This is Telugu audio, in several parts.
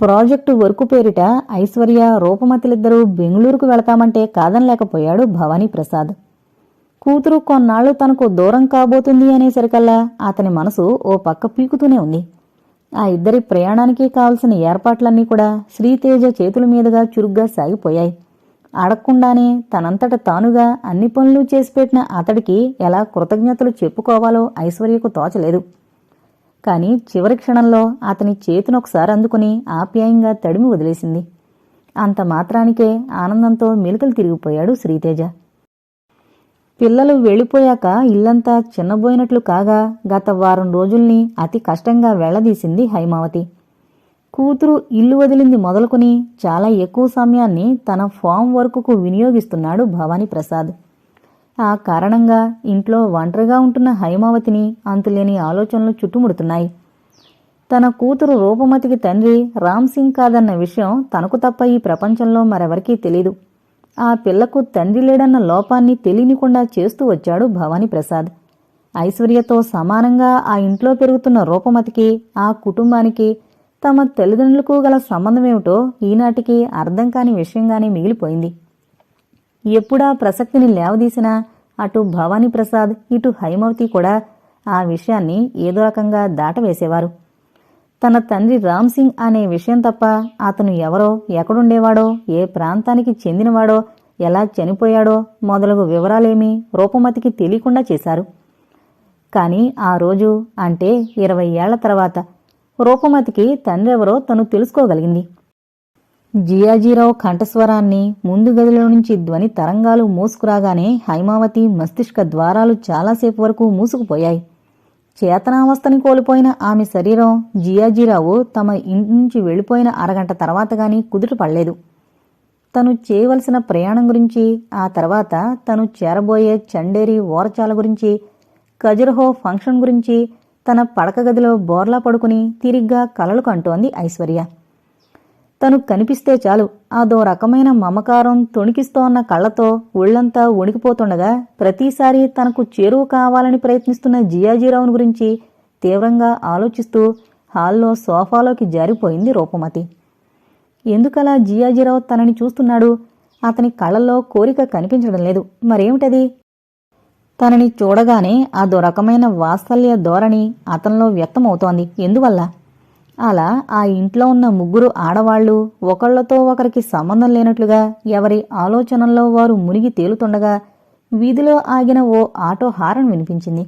ప్రాజెక్టు వర్కు పేరిట ఐశ్వర్య రూపమతిలిద్దరూ బెంగళూరుకు వెళతామంటే కాదనలేకపోయాడు భవానీ ప్రసాద్. కూతురు కొన్నాళ్ళు తనకు దూరం కాబోతుంది అనేసరికల్లా అతని మనసు ఓ పక్క పీకుతూనే ఉంది. ఆ ఇద్దరి ప్రయాణానికి కావలసిన ఏర్పాట్లన్నీ కూడా శ్రీతేజ చేతుల మీదుగా చురుగ్గా సాగిపోయాయి. అడగకుండానే తనంతట తానుగా అన్ని పనులు చేసిపెట్టిన అతడికి ఎలా కృతజ్ఞతలు చెప్పుకోవాలో ఐశ్వర్యకు తోచలేదు. కానీ చివరి క్షణంలో అతని చేతినొకసారి అందుకుని ఆప్యాయంగా తడిమి వదిలేసింది. అంత మాత్రానికే ఆనందంతో మెలికలు తిరిగిపోయాడు శ్రీతేజ. పిల్లలు వెళ్ళిపోయాక ఇల్లంతా చిన్నబోయినట్లు కాగా గత వారం రోజుల్ని అతి కష్టంగా వెళ్ళదీసింది హైమావతి. కూతురు ఇల్లు వదిలింది మొదలుకొని చాలా ఎక్కువ సమయాన్ని తన ఫామ్ వర్కుకు వినియోగిస్తున్నాడు భవానీ ప్రసాద్. ఆ కారణంగా ఇంట్లో ఒంటరిగా ఉంటున్న హైమావతిని అంతులేని ఆలోచనలు చుట్టుముడుతున్నాయి. తన కూతురు రూపమతికి తండ్రి రామ్ సింగ్ కాదన్న విషయం తనకు తప్ప ఈ ప్రపంచంలో మరెవరికీ తెలీదు. ఆ పిల్లకు తండ్రి లేడన్న లోపాన్ని తెలియనికుండా చేస్తూ వచ్చాడు భవానీ ప్రసాద్. ఐశ్వర్యతో సమానంగా ఆ ఇంట్లో పెరుగుతున్న రూపమతికి ఆ కుటుంబానికి తమ తల్లిదండ్రులకు గల సంబంధమేమిటో ఈనాటికి అర్థం కాని విషయంగానే మిగిలిపోయింది. ఎప్పుడా ప్రసక్తిని లేవదీసినా అటు భవానీ ప్రసాద్ ఇటు హైమవతి కూడా ఆ విషయాన్ని ఏదో రకంగా దాటవేసేవారు. తన తండ్రి రామ్ సింగ్ అనే విషయం తప్ప అతను ఎవరో ఎక్కడుండేవాడో ఏ ప్రాంతానికి చెందినవాడో ఎలా చనిపోయాడో మొదలగు వివరాలేమీ రూపమతికి తెలియకుండా చేశారు. కానీ ఆ రోజు అంటే ఇరవై ఏళ్ళ తర్వాత రూపమతికి తండ్రెవరో తను తెలుసుకోగలిగింది. జియాజీరావు కంఠస్వరాన్ని ముందు గదిలో నుంచి ధ్వని తరంగాలు మూసుకురాగానే హైమావతి మస్తిష్క ద్వారాలు చాలాసేపు వరకు మూసుకుపోయాయి. చేతనావస్థని కోల్పోయిన ఆమె శరీరం జియాజీరావు తమ ఇంటి నుంచి వెళ్ళిపోయిన అరగంట తర్వాత గాని కుదుట పడలేదు. తను చేయవలసిన ప్రయాణం గురించి ఆ తర్వాత తను చేరబోయే చండేరి ఓరచాల గురించి ఖజురహో ఫంక్షన్ గురించి తన పడక గదిలో బోర్లా పడుకుని తిరిగ్గా కలలు కంటోంది ఐశ్వర్య. తను కనిపిస్తే చాలు. అదో రకమైన మమకారం తొణికిస్తోన్న కళ్ళతో ఒళ్ళంతా వణికిపోతుండగా ప్రతిసారి తనకు చేరువు కావాలని ప్రయత్నిస్తున్న జియాజీరావును గురించి తీవ్రంగా ఆలోచిస్తూ హాల్లో సోఫాలోకి జారిపోయింది రూపమతి. ఎందుకలా జియాజీరావు తనని చూస్తున్నాడు? అతని కళ్ళల్లో కోరిక కనిపించడం లేదు. మరేమిటది? తనని చూడగానే అదో రకమైన వాత్సల్య ధోరణి అతనిలో వ్యక్తమవుతోంది. ఎందువల్ల? అలా ఆ ఇంట్లో ఉన్న ముగ్గురు ఆడవాళ్ళు ఒకళ్ళతో ఒకరికి సంబంధం లేనట్లుగా ఎవరి ఆలోచనల్లో వారు మునిగి తేలుతుండగా వీధిలో ఆగిన ఓ ఆటో హారన్ వినిపించింది.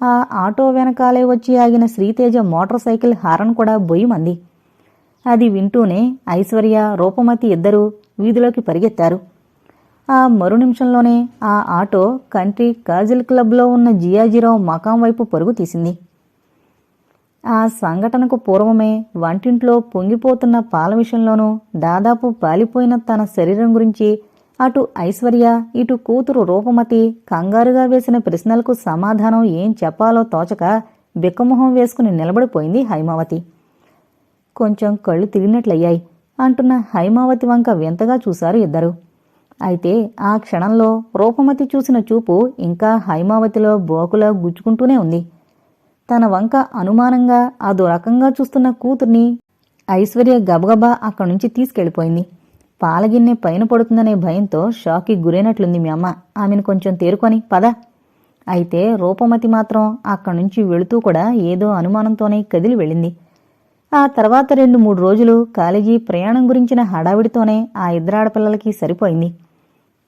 ఆ ఆటో వెనకాలే వచ్చి ఆగిన శ్రీతేజ మోటార్ సైకిల్ హారన్ కూడా బొయ్యమంది అది వింటూనే ఐశ్వర్య రూపమతి ఇద్దరూ వీధిలోకి పరిగెత్తారు. ఆ మరు నిమిషంలోనే ఆ ఆటో కంట్రీ కాజిల్ క్లబ్లో ఉన్న జియాజీరావు మకాం వైపు పరుగు తీసింది. ఆ సంఘటనకు పూర్వమే వంటింట్లో పొంగిపోతున్న పాల విషయంలోనూ దాదాపు పాలిపోయిన తన శరీరం గురించి అటు ఐశ్వర్య ఇటు కూతురు రూపమతి కంగారుగా వేసిన ప్రశ్నలకు సమాధానం ఏం చెప్పాలో తోచక బిక్కమొహం వేసుకుని నిలబడిపోయింది హైమావతి. కొంచెం కళ్ళు తిరిగినట్లయ్యాయి అంటున్న హైమావతి వంక వింతగా చూశారు ఇద్దరు. అయితే ఆ క్షణంలో రూపమతి చూసిన చూపు ఇంకా హైమావతిలో బోకులా గుచ్చుకుంటూనే ఉంది. తన వంక అనుమానంగా అదో రకంగా చూస్తున్న కూతుర్ని ఐశ్వర్య గబగబా అక్కడి నుంచి తీసుకెళ్ళిపోయింది పాలగిన్నె పైన పడుతుందనే భయంతో షాక్కి గురైనట్లుంది మీ అమ్మ. ఆమెను కొంచెం తేరుకొని పద. అయితే రూపమతి మాత్రం అక్కడి నుంచి వెళుతూ కూడా ఏదో అనుమానంతోనే కదిలి వెళ్ళింది. ఆ తర్వాత రెండు మూడు రోజులు కాలేజీ ప్రయాణం గురించిన హడావిడితోనే ఆ ఇద్దరాడపిల్లలకి సరిపోయింది.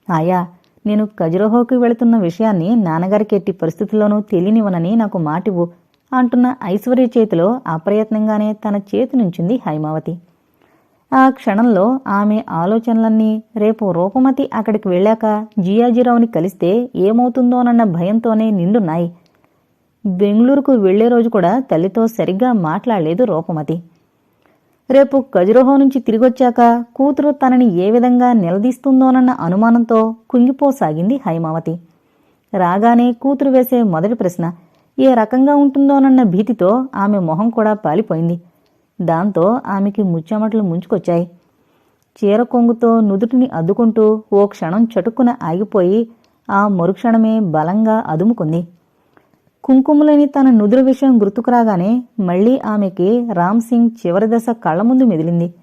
ఆయా నేను ఖజురహోకి వెళుతున్న విషయాన్ని నాన్నగారికి ఎట్టి పరిస్థితుల్లోనూ తెలియనివనని నాకు మాటివ్వు. అంటున్న ఐశ్వర్య చేతిలో అప్రయత్నంగానే తన చేతి నుంచింది హైమావతి. ఆ క్షణంలో ఆమె ఆలోచనలన్నీ రేపు రూపమతి అక్కడికి వెళ్ళాక జియాజీరావుని కలిస్తే ఏమవుతుందోనన్న భయంతోనే నిండున్నాయి. బెంగళూరుకు వెళ్ళే రోజు కూడా తల్లితో సరిగ్గా మాట్లాడలేదు రూపమతి. రేపు ఖజురహో నుంచి తిరిగొచ్చాక కూతురు తనని ఏ విధంగా నిలదీస్తుందోనన్న అనుమానంతో కుంగిపోసాగింది హైమావతి. రాగానే కూతురు వేసే మొదటి ప్రశ్న ఏ రకంగా ఉంటుందోనన్న భీతితో ఆమె మొహం కూడా పాలిపోయింది. దాంతో ఆమెకి ముచ్చెమటలు ముంచుకొచ్చాయి. చీర కొంగుతో నుదుటిని అద్దుకుంటూ ఓ క్షణం చటుక్కున ఆగిపోయి ఆ మరుక్షణమే బలంగా అదుముకుంది. కుంకుమలేని తన నుదురు విషయం గుర్తుకురాగానే మళ్ళీ ఆమెకి రామ్ సింగ్ చివరి దశ కళ్ళ ముందు మెదిలింది.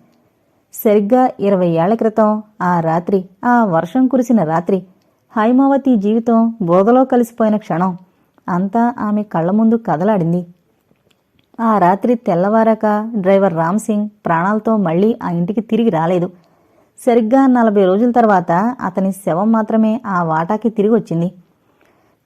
సరిగ్గా ఇరవై ఏళ్ళ క్రితం ఆ రాత్రి ఆ వర్షం కురిసిన రాత్రి హైమావతి జీవితం బోధలో కలిసిపోయిన క్షణం. అంతా ఆమె కళ్ళ ముందు కదలాడింది. ఆ రాత్రి తెల్లవారాక డ్రైవర్ రామ్ సింగ్ ప్రాణాలతో మళ్ళీ ఆ ఇంటికి తిరిగి రాలేదు. సరిగ్గా నలభై రోజుల తర్వాత అతని శవం మాత్రమే ఆ వాటాకి తిరిగి వచ్చింది.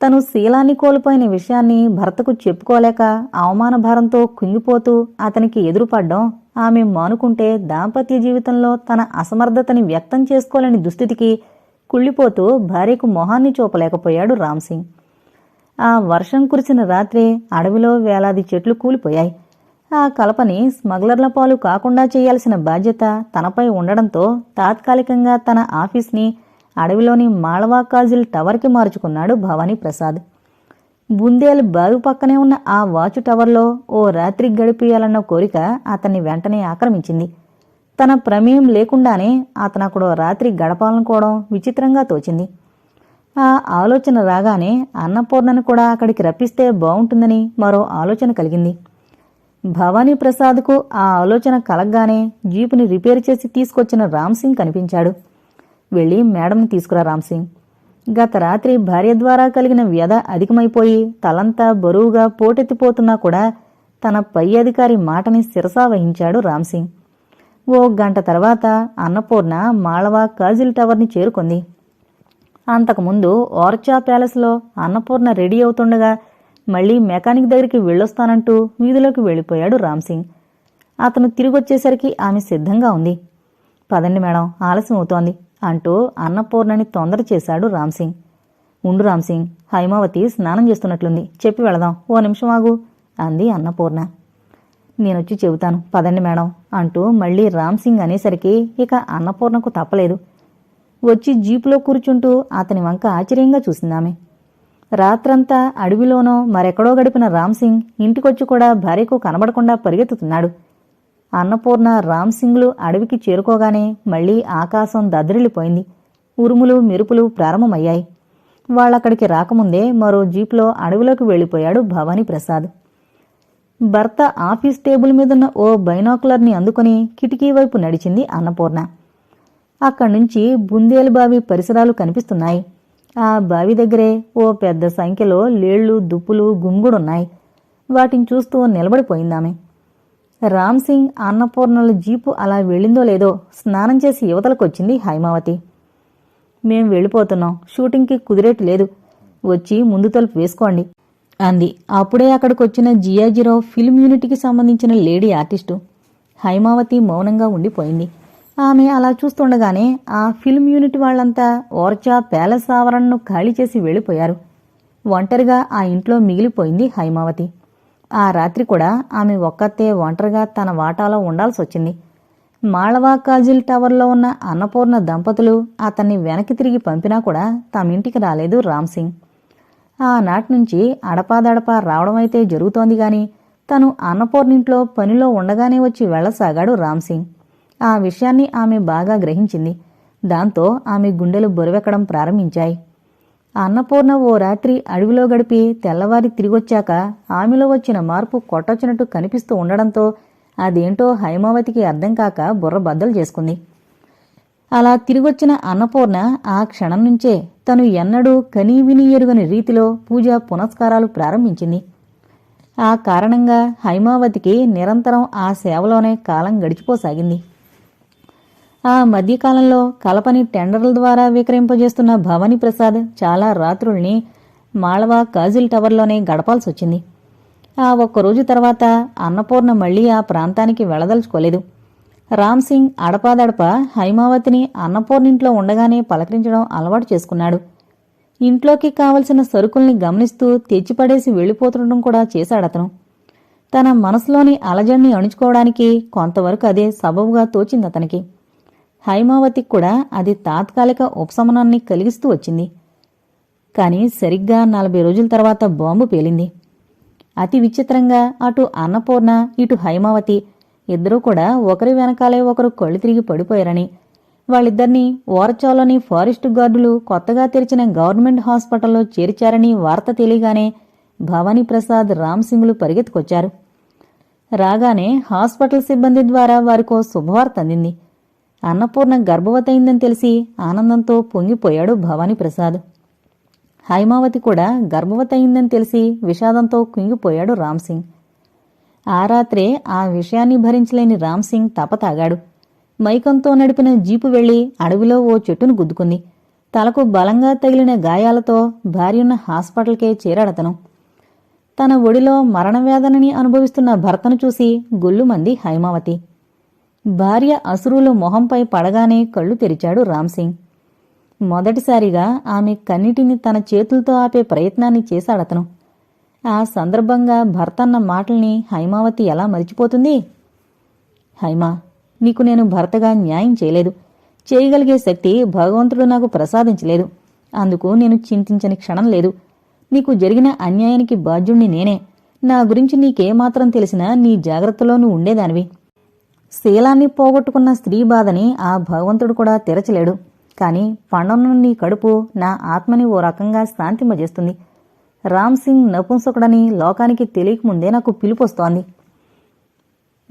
తను శీలాన్ని కోల్పోయిన విషయాన్ని భర్తకు చెప్పుకోలేక అవమాన భారంతో కుంగిపోతూ అతనికి ఎదురుపడ్డం ఆమె మానుకుంటే దాంపత్య జీవితంలో తన అసమర్థతని వ్యక్తం చేసుకోలేని దుస్థితికి కుళ్ళిపోతూ భార్యకు మొహాన్ని చూపలేకపోయాడు రామ్ సింగ్. ఆ వర్షం కురిసిన రాత్రే అడవిలో వేలాది చెట్లు కూలిపోయాయి. ఆ కలపని స్మగ్లర్ల పాలు కాకుండా చేయాల్సిన బాధ్యత తనపై ఉండడంతో తాత్కాలికంగా తన ఆఫీస్ని అడవిలోని మాళవా కాజిల్ టవర్కి మార్చుకున్నాడు భవానీ ప్రసాద్. బుందేలు బావి పక్కనే ఉన్న ఆ వాచు టవర్లో ఓ రాత్రి గడిపేయాలన్న కోరిక అతన్ని వెంటనే ఆక్రమించింది. తన ప్రమేయం లేకుండానే అతను రాత్రి గడపాలనుకోవడం విచిత్రంగా తోచింది. ఆ ఆలోచన రాగానే అన్నపూర్ణను కూడా అక్కడికి రప్పిస్తే బావుంటుందని మరో ఆలోచన కలిగింది. భవానీ ప్రసాద్కు ఆ ఆలోచన కలగ్గానే జీపుని రిపేర్ చేసి తీసుకొచ్చిన రామ్ సింగ్ కనిపించాడు. వెళ్ళి మేడంని తీసుకురా రామ్ సింగ్. గత రాత్రి భార్య ద్వారా కలిగిన వ్యధ అధికమైపోయి తలంతా బరువుగా పోటెత్తిపోతున్నా కూడా తన పై అధికారి మాటని శిరసా వహించాడు రామ్ సింగ్. ఓ గంట తర్వాత అన్నపూర్ణ మాళవా కాజిల్ టవర్ని చేరుకుంది. అంతకుముందు ఓర్చా ప్యాలెస్లో అన్నపూర్ణ రెడీ అవుతుండగా మళ్ళీ మెకానిక్ దగ్గరికి వెళ్ళొస్తానంటూ వీధిలోకి వెళ్ళిపోయాడు రామ్ సింగ్ అతను తిరిగొచ్చేసరికి ఆమె సిద్ధంగా ఉంది. పదండి మేడం ఆలస్యం అవుతోంది అంటూ అన్నపూర్ణని తొందర చేశాడు రామ్ సింగ్ ఉండు రామ్ సింగ్ హైమావతి స్నానం చేస్తున్నట్లుంది. చెప్పి వెళదాం. ఓ నిమిషం ఆగు అంది అన్నపూర్ణ. నేనొచ్చి చెబుతాను. పదండి మేడం అంటూ మళ్ళీ రామ్ సింగ్ అనేసరికి ఇక అన్నపూర్ణకు తప్పలేదు. వచ్చి జీపులో కూర్చుంటూ అతని వంక ఆశ్చర్యంగా చూసిందామె. రాత్రంతా అడవిలోనో మరెక్కడో గడిపిన రామ్ సింగ్ ఇంటికొచ్చి కూడా భార్యకు కనబడకుండా పరిగెత్తుతున్నాడు. అన్నపూర్ణ రామ్ సింగ్లు అడవికి చేరుకోగానే మళ్ళీ ఆకాశం దద్రిల్లిపోయింది ఉరుములు మెరుపులు ప్రారంభమయ్యాయి. వాళ్ళక్కడికి రాకముందే మరో జీప్లో అడవిలోకి వెళ్ళిపోయాడు భవానీ ప్రసాద్. భర్త ఆఫీస్ టేబుల్ మీదున్న ఓ బైనాకులర్ని అందుకుని కిటికీ వైపు నడిచింది అన్నపూర్ణ. అక్కడి నుంచి బుందేలు బావి పరిసరాలు కనిపిస్తున్నాయి. ఆ బావి దగ్గరే ఓ పెద్ద సంఖ్యలో లేళ్ళు దుప్పులు గుంగుడున్నాయి. వాటిని చూస్తూ నిలబడిపోయిందామె. రామ్ సింగ్ అన్నపూర్ణల జీపు అలా వెళ్ళిందో లేదో స్నానం చేసి యువతలకొచ్చింది హైమావతి. మేం వెళ్ళిపోతున్నాం. షూటింగ్కి కుదిరేటి లేదు. వచ్చి ముందు తలుపు వేసుకోండి. అంది. అప్పుడే అక్కడికొచ్చిన జియాజీరావు ఫిల్మ్ యూనిట్కి సంబంధించిన లేడీ ఆర్టిస్టు. హైమావతి మౌనంగా ఉండిపోయింది. ఆమె అలా చూస్తుండగానే ఆ ఫిల్మ్ యూనిట్ వాళ్ళంతా ఓర్చా ప్యాలెస్ ఆవరణను ఖాళీ చేసి వెళ్ళిపోయారు. ఒంటరిగా ఆ ఇంట్లో మిగిలిపోయింది హైమావతి. ఆ రాత్రి కూడా ఆమె ఒక్కతే ఒంటరిగా తన వాటాలో ఉండాల్సి వచ్చింది మాళవా కాజిల్ టవర్లో ఉన్న అన్నపూర్ణ దంపతులు అతన్ని వెనక్కి తిరిగి పంపినా కూడా తమింటికి రాలేదు రామ్ సింగ్. ఆనాటి నుంచి అడపాదడపా రావడమైతే జరుగుతోంది గాని తను అన్నపూర్ణింట్లో పనిలో ఉండగానే వచ్చి వెళ్ళసాగాడు రామ్ సింగ్. ఆ విషయాన్ని ఆమె బాగా గ్రహించింది. దాంతో ఆమె గుండెలు బొరవెక్కడం ప్రారంభించాయి. అన్నపూర్ణ ఓ రాత్రి అడవిలో గడిపి తెల్లవారి తిరిగొచ్చాక ఆమెలో వచ్చిన మార్పు కొట్టొచ్చినట్టు కనిపిస్తూ ఉండడంతో అదేంటో హైమావతికి అర్థం కాక బుర్ర బద్దలు చేసుకుంది. అలా తిరిగొచ్చిన అన్నపూర్ణ ఆ క్షణం నుంచే తను ఎన్నడూ కనీ విని ఎరుగని రీతిలో పూజా పునస్కారాలు ప్రారంభించింది. ఆ కారణంగా హైమావతికి నిరంతరం ఆ సేవలోనే కాలం గడిచిపోసాగింది. ఆ మధ్యకాలంలో కలపని టెండర్ల ద్వారా విక్రయింపజేస్తున్న భవానీ ప్రసాద్ చాలా రాత్రుల్ని మాళవా కాజిల్ టవర్లోనే గడపాల్సి వచ్చింది ఆ ఒక్కరోజు తర్వాత అన్నపూర్ణ మళ్ళీ ఆ ప్రాంతానికి వెళ్ళదలుచుకోలేదు రామ్ సింగ్ అడపాదడప హైమావతిని అన్నపూర్ణింట్లో ఉండగానే పలకరించడం అలవాటు చేసుకున్నాడు. ఇంట్లోకి కావలసిన సరుకుల్ని గమనిస్తూ తెచ్చిపడేసి వెళ్ళిపోతుండడం కూడా చేశాడతను. తన మనసులోని అలజడిని అణుచుకోవడానికి కొంతవరకు అదే సబబుగా తోచింది అతనికి హైమావతికి కూడా అది తాత్కాలిక ఉపశమనాన్ని కలిగిస్తూ వచ్చింది. కానీ సరిగ్గా నలభై రోజుల తర్వాత బాంబు పేలింది. అతి విచిత్రంగా అటు అన్నపూర్ణ ఇటు హైమావతి ఇద్దరూ కూడా ఒకరి వెనకాలే ఒకరు కళ్ళు తిరిగి పడిపోయారని వాళ్ళిద్దరినీ ఓరచాలోని ఫారెస్ట్ గార్డులు కొత్తగా తెరిచిన గవర్నమెంట్ హాస్పిటల్లో చేర్చారని వార్త తెలియగానే భవానీప్రసాద్ ప్రసాద్ పరిగెత్తుకొచ్చారు. రాగానే హాస్పిటల్ సిబ్బంది ద్వారా వారికో శుభవార్త అందింది. అన్నపూర్ణ గర్భవతయిందని తెలిసి ఆనందంతో పొంగిపోయాడు భవానీ ప్రసాద్. హైమావతి కూడా గర్భవతయిందని తెలిసి విషాదంతో కుంగిపోయాడు రామ్ సింగ్. ఆ రాత్రే ఆ విషయాన్ని భరించలేని రామ్ సింగ్ తపతాగాడు. మైకంతో నడిపిన జీపు వెళ్ళి అడవిలో ఓ చెట్టును గుద్దుకుంది. తలకు బలంగా తగిలిన గాయాలతో భార్యున్న హాస్పిటల్కే చేరాడతను. తన ఒడిలో మరణవేదనని అనుభవిస్తున్న భర్తను చూసి గొల్లుమంది హైమావతి. భార్య అసురులు మొహంపై పడగానే కళ్ళు తెరిచాడు రామ్సింగ్. మొదటిసారిగా ఆమె కన్నిటిని తన చేతులతో ఆపే ప్రయత్నాన్ని చేశాడతను ఆ సందర్భంగా భర్తన్న మాటల్ని హైమావతి ఎలా మరిచిపోతుంది? హైమా నీకు నేను భర్తగా న్యాయం చేయలేదు. చేయగలిగే శక్తి భగవంతుడు నాకు ప్రసాదించలేదు. అందుకు నేను చింతించని క్షణం లేదు. నీకు జరిగిన అన్యాయానికి బాధ్యుణ్ణి నేనే. నా గురించి నీకేమాత్రం తెలిసినా నీ జాగ్రత్తలో నువ్వు ఉండేదానివి. శీలాన్ని పోగొట్టుకున్న స్త్రీ బాధని ఆ భగవంతుడు కూడా తెరచలేడు. కానీ పండనున్న నీ కడుపు నా ఆత్మని ఓ రకంగా శాంతింపజేస్తుంది. రామ్ సింగ్ నపుంసకుడని లోకానికి తెలియకముందే నాకు పిలుపొస్తోంది.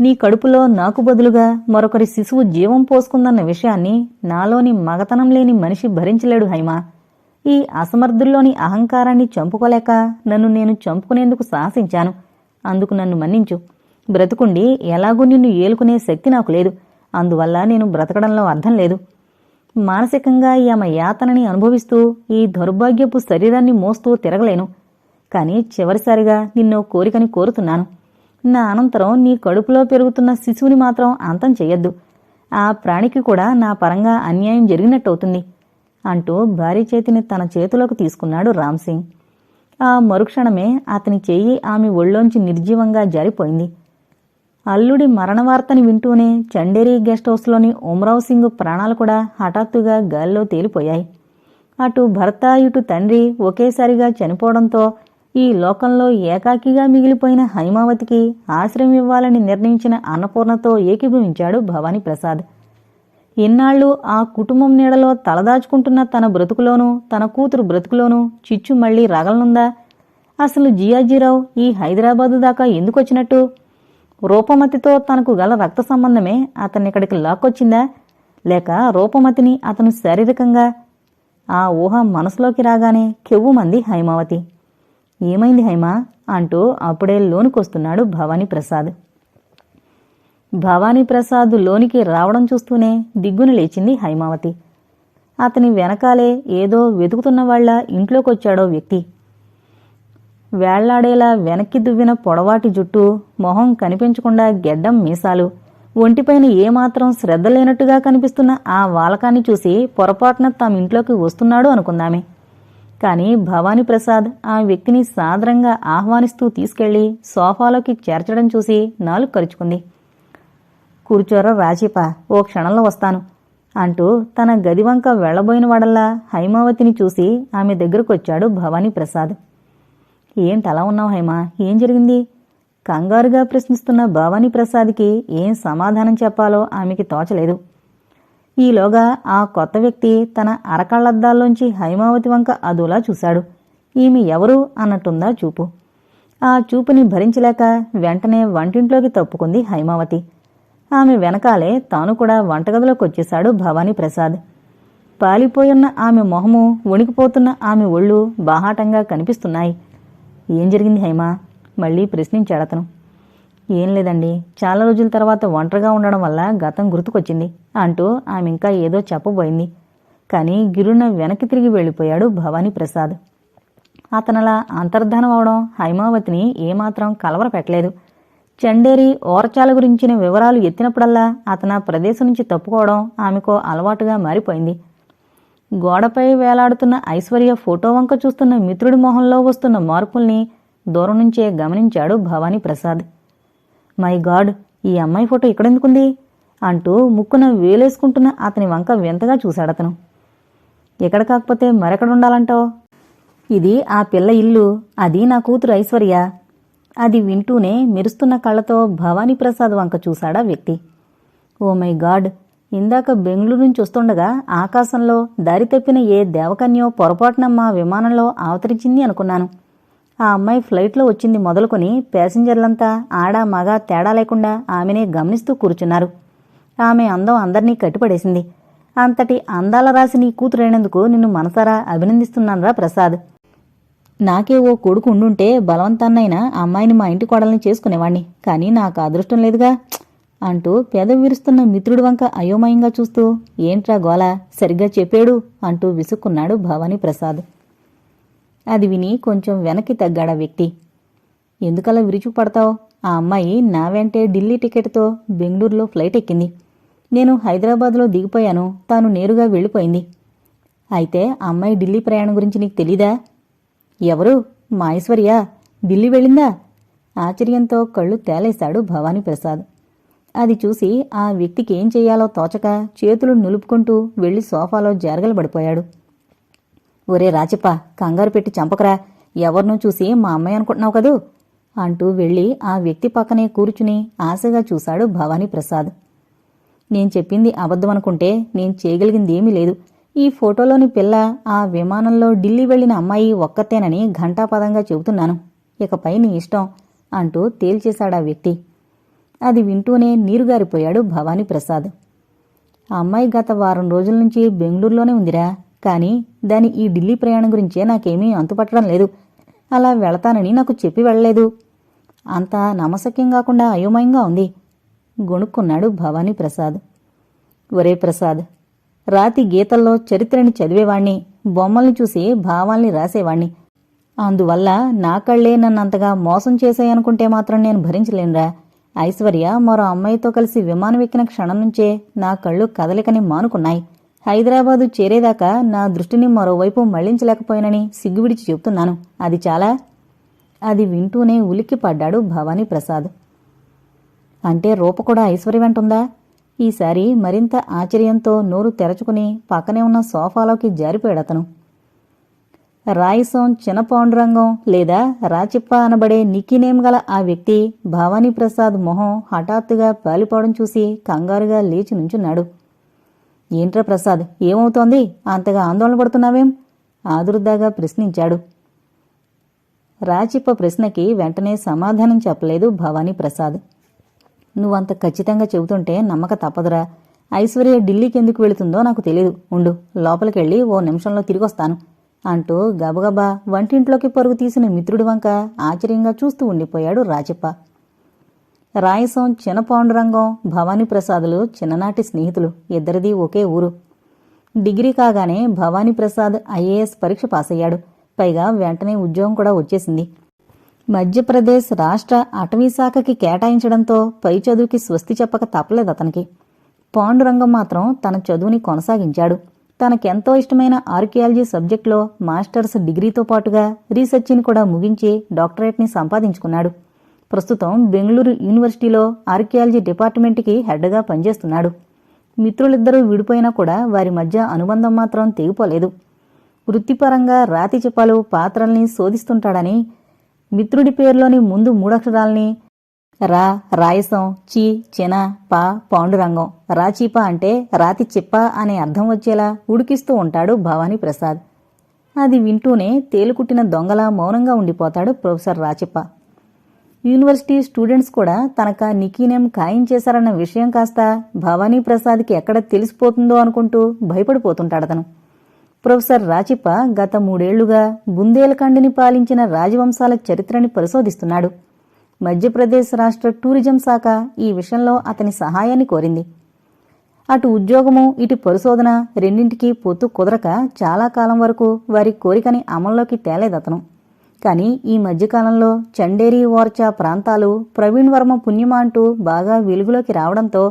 నీ కడుపులో నాకు బదులుగా మరొకరి శిశువు జీవం పోసుకుందన్న విషయాన్ని నాలోని మగతనం లేని మనిషి భరించలేడు హైమా. ఈ అసమర్థుల్లోని అహంకారాన్ని చంపుకోలేక నన్ను నేను చంపుకునేందుకు సాహసించాను. అందుకు నన్ను మన్నించు. బ్రతుకుండి ఎలాగూ నిన్ను ఏలుకునే శక్తి నాకు లేదు. అందువల్ల నేను బ్రతకడంలో అర్థం లేదు. మానసికంగా ఆమె యాతనని అనుభవిస్తూ ఈ దౌర్భాగ్యపు శరీరాన్ని మోస్తూ తిరగలేను. కానీ చివరిసారిగా నిన్ను కోరికని కోరుతున్నాను. నా అనంతరం నీ కడుపులో పెరుగుతున్న శిశువుని మాత్రం అంతం చెయ్యొద్దు ఆ ప్రాణికి కూడా నా పరంగా అన్యాయం జరిగినట్టవుతుంది అంటూ భార్య చేతిని తన చేతిలోకి తీసుకున్నాడు రామ్ సింగ్. ఆ మరుక్షణమే అతని చెయ్యి ఆమె ఒళ్ళోంచి నిర్జీవంగా జారిపోయింది. అల్లుడి మరణవార్తని వింటూనే చండేరి గెస్ట్ హౌస్లోని ఉమరావ్ సింగ్ ప్రాణాలు కూడా హఠాత్తుగా గాల్లో తేలిపోయాయి. అటు భర్త ఇటు తండ్రి ఒకేసారిగా చనిపోవడంతో ఈ లోకంలో ఏకాకిగా మిగిలిపోయిన హైమావతికి ఆశ్రయం ఇవ్వాలని నిర్ణయించిన అన్నపూర్ణతో ఏకీభవించాడు భవానీ ప్రసాద్. ఇన్నాళ్ళు ఆ కుటుంబం నీడలో తలదాచుకుంటున్న తన బ్రతుకులోనూ తన కూతురు బ్రతుకులోనూ చిచ్చు మళ్ళీ రాగలనుందా? అసలు జియాజీరావు ఈ హైదరాబాదు దాకా ఎందుకొచ్చినట్టు రూపమతితో తనకు గల రక్త సంబంధమే అతన్ని ఇక్కడికి లాక్కొచ్చిందా? లేక రూపమతిని అతను శారీరకంగా ఆ ఊహ మనసులోకి రాగానే కెవ్వుమంది హైమావతి? ఏమైంది హైమా? అంటూ అప్పుడే లోనుకొస్తున్నాడు భవానీ ప్రసాద్. భవానీ ప్రసాద్ లోనికి రావడం చూస్తూనే దిగ్గున లేచింది హైమావతి. అతని వెనకాలే ఏదో వెతుకుతున్న వాళ్ళ ఇంట్లోకొచ్చాడో వ్యక్తి. వేళ్ళాడేలా వెనక్కి దువ్విన పొడవాటి జుట్టు మొహం కనిపించకుండా గెడ్డం మీసాలు. ఒంటిపైన ఏమాత్రం శ్రద్ధ లేనట్టుగా కనిపిస్తున్న ఆ వాలకాన్ని చూసి పొరపాటున తమ ఇంట్లోకి వస్తున్నాడు అనుకుందామే. కాని భవానీ ప్రసాద్ ఆ వ్యక్తిని సాదరంగా ఆహ్వానిస్తూ తీసుకెళ్ళి సోఫాలోకి చేర్చడం చూసి నాలుగు కరుచుకుంది. కూర్చోరా రాజీపా ఓ క్షణంలో వస్తాను అంటూ తన గదివంక వెళ్ళబోయిన వాడల్లా హైమావతిని చూసి ఆమె దగ్గరకొచ్చాడు భవానీ ప్రసాద్. ఏంటి అలా ఉన్నావు హైమా? ఏం జరిగింది? కంగారుగా ప్రశ్నిస్తున్న భవానీ ప్రసాద్కి ఏం సమాధానం చెప్పాలో ఆమెకి తోచలేదు. ఈలోగా ఆ కొత్త వ్యక్తి తన అరకళ్ళద్దాల్లోంచి హైమావతి వంక అదులా చూశాడు. ఈమె ఎవరు అన్నట్టుందా చూపు. ఆ చూపుని భరించలేక వెంటనే వంటింట్లోకి తప్పుకుంది హైమావతి. ఆమె వెనకాలే తాను కూడా వంటగదిలోకి వచ్చేశాడు భవానీ ప్రసాద్. పాలిపోయున్న ఆమె మొహము వణికిపోతున్న ఆమె ఒళ్ళు బాహాటంగా కనిపిస్తున్నాయి. ఏం జరిగింది హైమా? మళ్ళీ ప్రశ్నించాడతను ఏం లేదండి చాలా రోజుల తర్వాత ఒంటరిగా ఉండడం వల్ల గతం గుర్తుకొచ్చింది అంటూ ఆమె ఇంకా ఏదో చెప్పబోయింది. కానీ గిరున వెనక్కి తిరిగి వెళ్ళిపోయాడు భవానీ ప్రసాద్. అతనలా అంతర్ధానం అవడం హైమావతిని ఏమాత్రం కలవర పెట్టలేదు. చండేరి ఓరచాల గురించిన వివరాలు ఎత్తినప్పుడల్లా అతను ఆ ప్రదేశం నుంచి తప్పుకోవడం ఆమెకో అలవాటుగా మారిపోయింది. గోడపై వేలాడుతున్న ఐశ్వర్య ఫోటో వంక చూస్తున్న మిత్రుడి మొహంలో వస్తున్న మార్పుల్ని దూరం నుంచే గమనించాడు భవానీ ప్రసాద్. మై గాడ్ ఈ అమ్మాయి ఫోటో ఇక్కడెందుకుంది? అంటూ ముక్కున వేలేసుకుంటున్న అతని వంక వింతగా చూశాడతను ఎక్కడ కాకపోతే మరెక్కడ ఉండాలంటావు? ఇది ఆ పిల్ల ఇల్లు అది నా కూతురు ఐశ్వర్య. అది వింటూనే మెరుస్తున్న కళ్ళతో భవానీ ప్రసాద్ వంక చూశాడా వ్యక్తి. ఓ మై గాడ్ ఇందాక బెంగళూరు నుంచి వస్తుండగా ఆకాశంలో దారి తప్పిన ఏ దేవకన్యో పొరపాటున మా విమానంలో అవతరించింది అనుకున్నాను. ఆ అమ్మాయి ఫ్లైట్లో వచ్చింది మొదలుకొని ప్యాసింజర్లంతా ఆడ మగ తేడా లేకుండా ఆమెనే గమనిస్తూ కూర్చున్నారు. ఆమె అందం అందరినీ కట్టిపడేసింది. అంతటి అందాల రాసి నీ కూతురైనందుకు నిన్ను మనసారా అభినందిస్తున్నానురా ప్రసాద్. నాకే ఓ కొడుకు ఉండుంటే బలవంతాన్నైనా అమ్మాయిని మా ఇంటి కోడల్ని చేసుకునేవాణ్ణి. కానీ నాకు అదృష్టం లేదుగా. అంటూ పెద విరుస్తున్న మిత్రుడి వంక అయోమయంగా చూస్తూ ఏంట్రా గోల సరిగ్గా చెప్పాడు అంటూ విసుక్కున్నాడు భవానీ ప్రసాద్. అది విని కొంచెం వెనక్కి తగ్గాడా వ్యక్తి. ఎందుకలా విరుచుకుపడతావు? ఆ అమ్మాయి నా వెంటే ఢిల్లీ టికెట్తో బెంగళూరులో ఫ్లైట్ ఎక్కింది. నేను హైదరాబాద్లో దిగిపోయాను తాను నేరుగా వెళ్ళిపోయింది. అయితే ఆ అమ్మాయి ఢిల్లీ ప్రయాణం గురించి నీకు తెలీదా? ఎవరు? మా ఐశ్వర్య? ఢిల్లీ వెళ్ళిందా? ఆశ్చర్యంతో కళ్ళు తేలేశాడు భవానీ ప్రసాద్. అది చూసి ఆ వ్యక్తికి ఏం చేయాలో తోచక చేతులు నులుపుకుంటూ వెళ్ళి సోఫాలో జరగలబడిపోయాడు. ఒరే రాచిప్ప కంగారు పెట్టి చంపకరా. ఎవరినో చూసి మా అమ్మాయి అనుకుంటున్నావు కదూ? అంటూ వెళ్ళి ఆ వ్యక్తి పక్కనే కూర్చుని ఆశగా చూశాడు భవానీ ప్రసాద్. నేను చెప్పింది అబద్ధం అనుకుంటే నేను చేయగలిగింది ఏమీ లేదు. ఈ ఫోటోలోని పిల్ల ఆ విమానంలో ఢిల్లీ వెళ్ళిన అమ్మాయి ఒక్కతేనని ఘంటాపదంగా చెబుతున్నాను. ఇకపై నీ ఇష్టం అంటూ తేల్చేశాడా వ్యక్తి. అది వింటూనే నీరుగారిపోయాడు భవానీ ప్రసాద్. ఆ అమ్మాయి గత వారం రోజుల నుంచి బెంగళూరులోనే ఉందిరా. కానీ దాని ఈ ఢిల్లీ ప్రయాణం గురించే నాకేమీ అంతుపట్టడం లేదు. అలా వెళతానని నాకు చెప్పి వెళ్ళలేదు. అంత నమసక్యం కాకుండా అయోమయంగా ఉంది. గొణుక్కున్నాడు భవానీ ప్రసాద్. ఒరే ప్రసాద్ రాతి గీతల్లో చరిత్రని చదివేవాణ్ణి బొమ్మల్ని చూసి భావాల్ని రాసేవాణ్ణి. అందువల్ల నా కళ్ళే నన్నంతగా మోసం చేశాయనుకుంటే మాత్రం నేను భరించలేనురా. ఐశ్వర్య మరో అమ్మాయితో కలిసి విమానం ఎక్కిన క్షణం నుంచే నా కళ్ళు కదలికని మానుకున్నాయి. హైదరాబాదు చేరేదాకా నా దృష్టిని మరోవైపు మళ్ళించలేకపోయానని సిగ్గువిడిచి చెప్తున్నాను అది చాలా అది వింటూనే ఉలిక్కి పడ్డాడు భవానీ ప్రసాద్. అంటే రూప కూడా ఐశ్వర్య వెంటుందా ఈసారి మరింత ఆశ్చర్యంతో నోరు తెరచుకుని పక్కనే ఉన్న సోఫాలోకి జారిపోయాడతను రాయిసం చినపాండురంగం లేదా రాచిప్ప అనబడే నిక్కినేమ్ గల ఆ వ్యక్తి భవానీ ప్రసాద్ మొహం హఠాత్తుగా పాలిపోవడం చూసి కంగారుగా లేచి నుంచున్నాడు. ఏంట్రా ప్రసాద్ ఏమవుతోంది? అంతగా ఆందోళన పడుతున్నావేం? ఆదురుద్దాగా ప్రశ్నించాడు. రాచిప్ప ప్రశ్నకి వెంటనే సమాధానం చెప్పలేదు భవానీ ప్రసాద్. నువ్వంత ఖచ్చితంగా చెబుతుంటే నమ్మక తప్పదురా. ఐశ్వర్య ఢిల్లీకి ఎందుకు వెళుతుందో నాకు తెలియదు ఉండు లోపలికెళ్ళి ఓ నిమిషంలో తిరిగొస్తాను. అంటూ గబగబా వంటింట్లోకి పరుగు తీసిన మిత్రుడి వంక ఆశ్చర్యంగా చూస్తూ ఉండిపోయాడు రాజప్ప. రాయసం చిన్నపాండురంగం భవానీ ప్రసాదులు చిన్ననాటి స్నేహితులు. ఇద్దరిది ఒకే ఊరు. డిగ్రీ కాగానే భవానీప్రసాద్ ఐఏఎస్ పరీక్ష పాసయ్యాడు. పైగా వెంటనే ఉద్యోగం కూడా వచ్చేసింది. మధ్యప్రదేశ్ రాష్ట్ర అటవీ శాఖకి కేటాయించడంతో పై చదువుకి స్వస్తి చెప్పక తప్పలేదు అతనికి. పాండురంగం మాత్రం తన చదువుని కొనసాగించాడు. తనకెంతో ఇష్టమైన ఆర్కియాలజీ సబ్జెక్టులో మాస్టర్స్ డిగ్రీతో పాటుగా రీసెర్చిని కూడా ముగించి డాక్టరేట్ని సంపాదించుకున్నాడు. ప్రస్తుతం బెంగళూరు యూనివర్సిటీలో ఆర్కియాలజీ డిపార్ట్మెంట్కి హెడ్గా పనిచేస్తున్నాడు. మిత్రులిద్దరూ విడిపోయినా కూడా వారి మధ్య అనుబంధం మాత్రం తెగిపోలేదు. వృత్తిపరంగా రాతి చిపాలు పాత్రల్ని శోధిస్తుంటాడని మిత్రుడి పేరులోని ముందు మూడక్షరాల్ని రా రాయసం చి చిన పా పాండురంగం. రాచీప అంటే రాతి చిప్ప అనే అర్థం వచ్చేలా ఉడికిస్తూ ఉంటాడు భవానీ ప్రసాద్. అది వింటూనే తేలుకుట్టిన దొంగలా మౌనంగా ఉండిపోతాడు ప్రొఫెసర్ రాచిప్ప. యూనివర్సిటీ స్టూడెంట్స్ కూడా తనక నికీనేం ఖాయం చేశారన్న విషయం కాస్త భవానీ ప్రసాద్కి ఎక్కడ తెలిసిపోతుందో అనుకుంటూ భయపడిపోతుంటాడు అతను. ప్రొఫెసర్ రాచిప్ప గత మూడేళ్ళుగా బుందేలఖండ్ని పాలించిన రాజవంశాల చరిత్రని పరిశోధిస్తున్నాడు. మధ్యప్రదేశ్ రాష్ట్ర టూరిజం శాఖ ఈ విషయంలో అతని సహాయాన్ని కోరింది. అటు ఉద్యోగము ఇటు పరిశోధన రెండింటికి పొత్తు కుదరక చాలా కాలం వరకు వారి కోరికని అమల్లోకి తేలేదతను. కానీ ఈ మధ్యకాలంలో చండేరి ఓర్చా ప్రాంతాలు ప్రవీణ్ వర్మ పుణ్యమా అంటూ బాగా వెలుగులోకి రావడంతో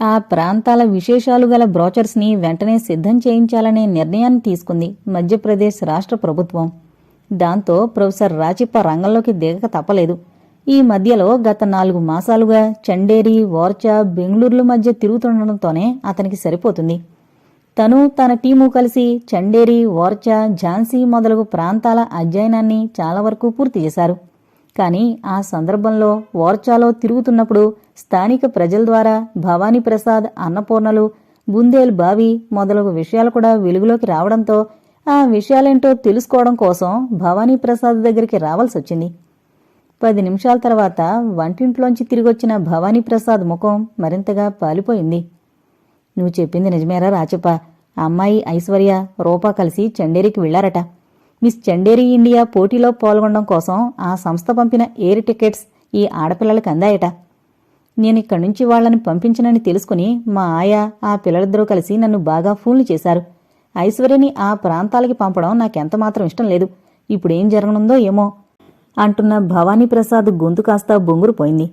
ఆ ప్రాంతాల విశేషాలు గల బ్రోచర్స్ని వెంటనే సిద్ధం చేయించాలనే నిర్ణయాన్ని తీసుకుంది మధ్యప్రదేశ్ రాష్ట్ర ప్రభుత్వం. దాంతో ప్రొఫెసర్ రాచిప్ప రంగంలోకి దిగక తప్పలేదు. ఈ మధ్యలో గత నాలుగు మాసాలుగా చండేరి ఓర్చా బెంగళూరుల మధ్య తిరుగుతుండటంతోనే అతనికి సరిపోతుంది. తను తన టీము కలిసి చండేరి ఓర్చా ఝాన్సీ మొదలగు ప్రాంతాల అధ్యయనాన్ని చాలా వరకు పూర్తి చేశారు. కానీ ఆ సందర్భంలో ఓర్చాలో తిరుగుతున్నప్పుడు స్థానిక ప్రజల ద్వారా భవానీ ప్రసాద్ అన్నపూర్ణలు బుందేల్ బావి మొదలగు విషయాలు కూడా వెలుగులోకి రావడంతో ఆ విషయాలేంటో తెలుసుకోవడం కోసం భవానీ ప్రసాద్ దగ్గరికి రావాల్సి వచ్చింది పది నిమిషాల తర్వాత వంటింట్లోంచి తిరిగొచ్చిన భవానీ ప్రసాద్ ముఖం మరింతగా పాలిపోయింది. నువ్వు చెప్పింది నిజమేరా రాచప్ప. అమ్మాయి ఐశ్వర్య రూపా కలిసి చండేరికి వెళ్ళారట మిస్ చండేరి ఇండియా పోటీలో పాల్గొనడం కోసం ఆ సంస్థ పంపిన ఎయిర్ టికెట్స్ ఈ ఆడపిల్లలకి అందాయట. నేను ఇక్కడి నుంచి వాళ్ళని పంపించనని తెలుసుకుని మా ఆయా ఆ పిల్లలిద్దరూ కలిసి నన్ను బాగా ఫూన్లు చేశారు. ఐశ్వర్యని ఆ ప్రాంతాలకి పంపడం నాకెంత మాత్రం ఇష్టం లేదు. ఇప్పుడేం జరగనుందో ఏమో. అంటున్న భవానీ ప్రసాద్ గొంతు కాస్త బొంగురు పోయింది.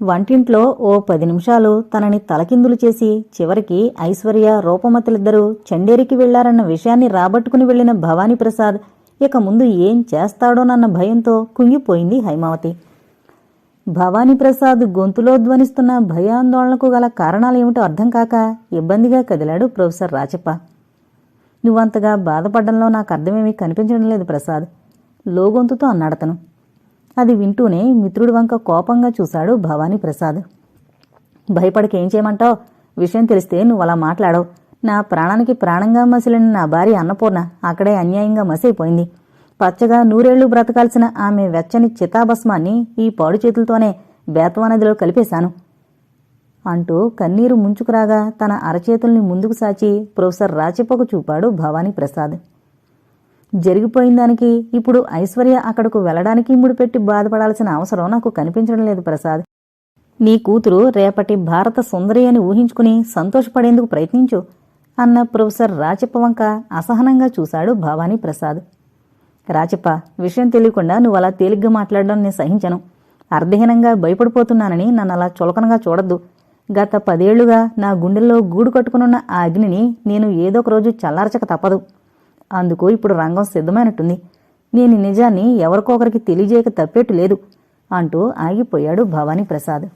వంటింట్లో ఓ పది నిమిషాలు తనని తలకిందులు చేసి చివరికి ఐశ్వర్య రూపమతులిద్దరూ చండేరికి వెళ్ళారన్న విషయాన్ని రాబట్టుకుని వెళ్ళిన భవానీప్రసాద్ ఇక ముందు ఏం చేస్తాడోనన్న భయంతో కుంగిపోయింది హైమావతి. భవానీ ప్రసాద్ గొంతులో ధ్వనిస్తున్న భయాందోళనకు గల కారణాలేమిటో అర్థం కాక ఇబ్బందిగా కదిలాడు ప్రొఫెసర్ రాచప్ప నువ్వంతగా బాధపడడంలో నాకు అర్థమేమీ కనిపించడం లేదు ప్రసాద్. లోగొంతుతో అన్నాడతను. అది వింటూనే మిత్రుడి వంక కోపంగా చూశాడు భవానీ ప్రసాద్. భయపడికి ఏం చేయమంటావు? విషయం తెలిస్తే నువ్వు అలా మాట్లాడవు. నా ప్రాణానికి ప్రాణంగా మసిలిన నా భార్య అన్నపూర్ణ అక్కడే అన్యాయంగా మసైపోయింది. పచ్చగా నూరేళ్ళు బ్రతకాల్సిన ఆమె వెచ్చని చితాభస్మాన్ని ఈ పాడు చేతులతోనే బేత్వా నదిలో కలిపేశాను. అంటూ కన్నీరు ముంచుకురాగా తన అరచేతుల్ని ముందుకు సాచి ప్రొఫెసర్ రాచిపోకు చూపాడు భవానీ ప్రసాద్. జరిగిపోయిన దానికి ఇప్పుడు ఐశ్వర్య అక్కడకు వెళ్ళడానికి ముడిపెట్టి బాధపడాల్సిన అవసరం నాకు కనిపించడం లేదు ప్రసాద్. నీ కూతురు రేపటి భారత సుందరి అని ఊహించుకుని సంతోషపడేందుకు ప్రయత్నించు అన్న ప్రొఫెసర్ రాచప్ప వంక అసహనంగా చూశాడు భవానీ ప్రసాద్. రాచప్ప విషయం తెలియకుండా నువ్వు అలా తేలిగ్గా మాట్లాడడం నేను సహించను. అర్ధహీనంగా భయపడిపోతున్నానని నన్ను అలా చులకనగా చూడద్దు. గత పదేళ్ళుగా నా గుండెల్లో గూడు కట్టుకునున్న ఆ అగ్నిని నేను ఏదో ఒక రోజు చల్లార్చక తప్పదు. అందుకు ఇప్పుడు రంగం సిద్ధమైనట్టుంది. నేను నిజాన్ని ఎవరికొకరికి తెలియజేయక తప్పేట్టు లేదు అంటూ ఆగిపోయాడు భవానీ ప్రసాద్.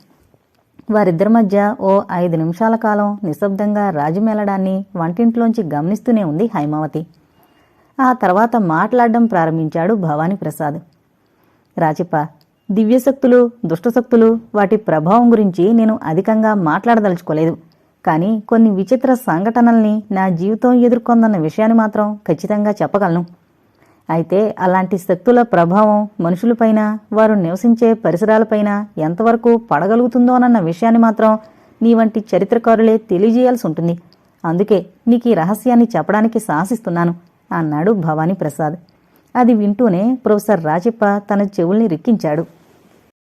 వారిద్దరి మధ్య ఓ ఐదు నిమిషాల కాలం నిశ్శబ్దంగా రాజమేలడాన్ని వంటింట్లోంచి గమనిస్తూనే ఉంది హైమావతి. ఆ తర్వాత మాట్లాడడం ప్రారంభించాడు భవానీ ప్రసాద్. రాచిప్ప దివ్యశక్తులు దుష్టశక్తులు వాటి ప్రభావం గురించి నేను అధికంగా మాట్లాడదలుచుకోలేదు. కానీ కొన్ని విచిత్ర సంఘటనల్ని నా జీవితం ఎదుర్కొందన్న విషయాన్ని మాత్రం ఖచ్చితంగా చెప్పగలను. అయితే అలాంటి శక్తుల ప్రభావం మనుషులపైన వారు నివసించే పరిసరాలపైన ఎంతవరకు పడగలుగుతుందోనన్న విషయాన్ని మాత్రం నీ వంటి చరిత్రకారులే తెలియజేయాల్సి ఉంటుంది. అందుకే నీకు ఈ రహస్యాన్ని చెప్పడానికి సాహసిస్తున్నాను అన్నాడు భవానీ ప్రసాద్. అది వింటూనే ప్రొఫెసర్ రాజప్ప తన చెవుల్ని రిక్కించాడు.